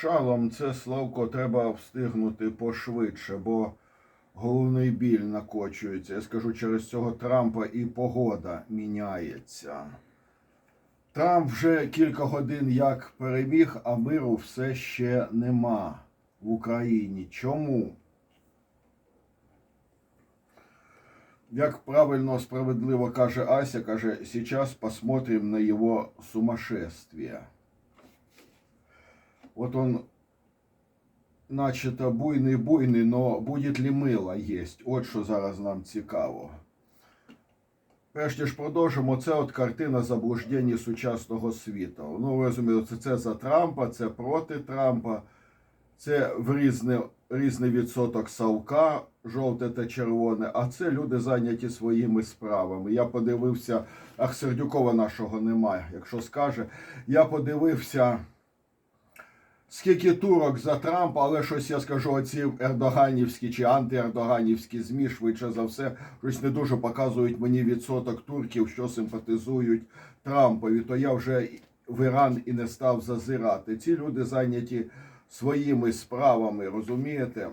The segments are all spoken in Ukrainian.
Шалом, це Славко, треба встигнути пошвидше, бо головний біль накочується. Я скажу, через цього Трампа і погода міняється. Трамп вже кілька годин як переміг, а миру все ще нема в Україні. Чому? Як правильно, справедливо каже Ася, каже, сейчас посмотрим на его сумасшествие. Вот он начато буйний-буйний, но будет ли мило єсть? От що зараз нам цікаво. Перш ніж продовжимо, це от картина заблуждень сучасного світу. Ну, ви розумієте, це, за Трампа, це проти Трампа, це в різний, різний відсоток Савка, жовте та червоне, а це люди зайняті своїми справами. Я подивився, ах, Сердюкова нашого немає, якщо скаже. Я подивився. Скільки турок за Трампа, але щось я скажу, оці ердоганівські чи антиердоганівські ЗМІ, швидше за все, щось не дуже показують мені відсоток турків, що симпатизують Трампові. То я вже в Іран і не став зазирати. Ці люди зайняті своїми справами, розумієте?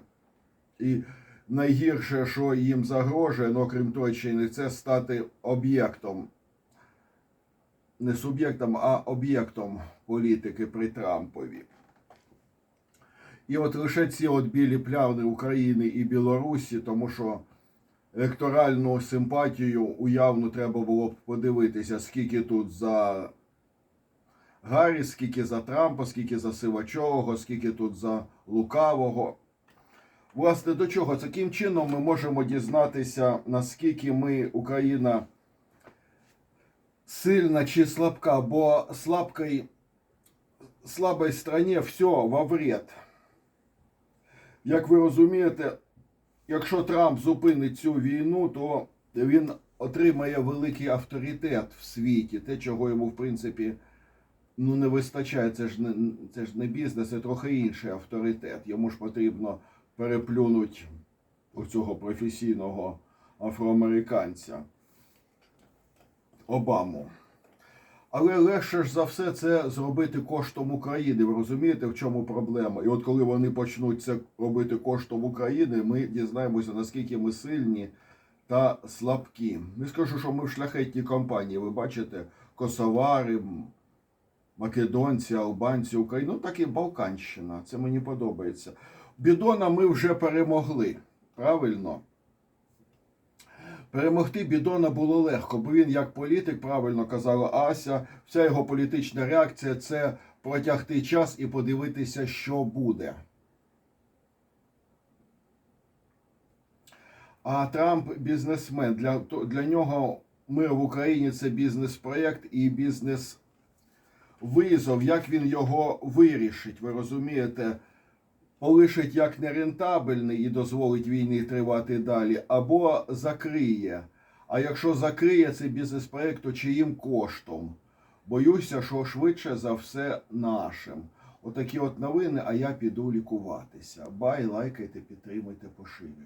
І найгірше, що їм загрожує, ну крім Туреччини, це стати об'єктом. Не суб'єктом, а об'єктом політики при Трампові. І от лише ці от білі пляни України і Білорусі, тому що електоральну симпатію уявно треба було б подивитися, скільки тут за Гаррі, скільки за Трампа, скільки за Сивачового, скільки тут за Лукавого. Власне, до чого? Таким чином ми можемо дізнатися, наскільки ми, Україна, сильна чи слабка, бо слабкой, слабой стране все во вред. Як ви розумієте, якщо Трамп зупинить цю війну, то він отримає великий авторитет в світі. Те, чого йому, в принципі, ну, не вистачає. Це ж не, це ж не бізнес, це трохи інший авторитет. Йому ж потрібно переплюнути цього професійного афроамериканця Обаму. Але легше ж за все це зробити коштом України. Ви розумієте, в чому проблема? І от коли вони почнуть це робити коштом України, ми дізнаємося, наскільки ми сильні та слабкі. Не скажу, що ми в шляхетній компанії. Ви бачите, косовари, македонці, албанці, Україна, ну так і Балканщина. Це мені подобається. Бідона ми вже перемогли. Правильно? Перемогти Бідона було легко, бо він, як політик, правильно казала Ася, вся його політична реакція це протягти час і подивитися, що буде. А Трамп бізнесмен. Для, для нього мир в Україні це бізнес-проєкт і бізнес-визов. Як він його вирішить, ви розумієте? Полишить як нерентабельний і дозволить війні тривати далі, або закриє. А якщо закриє цей бізнес-проект, то чиїм коштом? Боюся, що швидше за все нашим. Отакі от новини, а я піду лікуватися. Бай, лайкайте, підтримуйте, поширюйте.